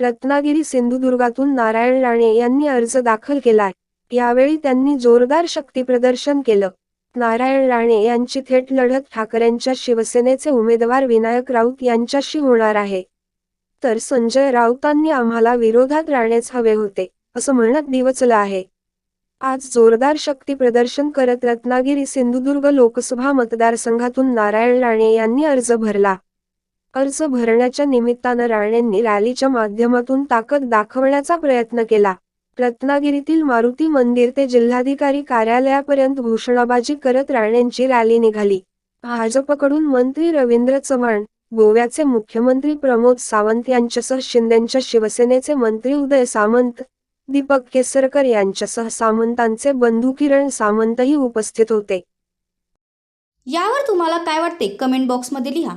रत्नागिरी सिंधुदुर्गातून नारायण राणे यांनी अर्ज दाखल केलाय. यावेळी त्यांनी जोरदार शक्तीप्रदर्शन केलं. नारायण राणे यांची थेट लढत ठाकरेंच्या शिवसेनेचे उमेदवार विनायक राऊत यांच्याशी होणार आहे. तर संजय राऊतांनी आम्हाला विरोधात राणेच हवे होते असं म्हणत दिवचलं आहे. आज जोरदार शक्ती प्रदर्शन करत रत्नागिरी सिंधुदुर्ग लोकसभा मतदारसंघातून नारायण राणे यांनी अर्ज भरला. अर्ज भरण्याच्या निमित्तानं राणेंनी रॅलीच्या माध्यमातून ताकद दाखवण्याचा प्रयत्न केला. रत्नागिरीतील मारुती मंदिर ते जिल्हाधिकारी कार्यालयापर्यंत घोषणाबाजी करत राणेंची रॅली निघाली. भाजपकडून मंत्री रवींद्र चव्हाण गोव्याचे मुख्यमंत्री प्रमोद सावंत यांच्यासह शिंदेच्या शिवसेनेचे मंत्री उदय सामंत दीपक केसरकर यांच्यासह सामंतांचे बंधू किरण सामंतही उपस्थित होते. यावर तुम्हाला काय वाटते? कमेंट बॉक्समध्ये लिहा.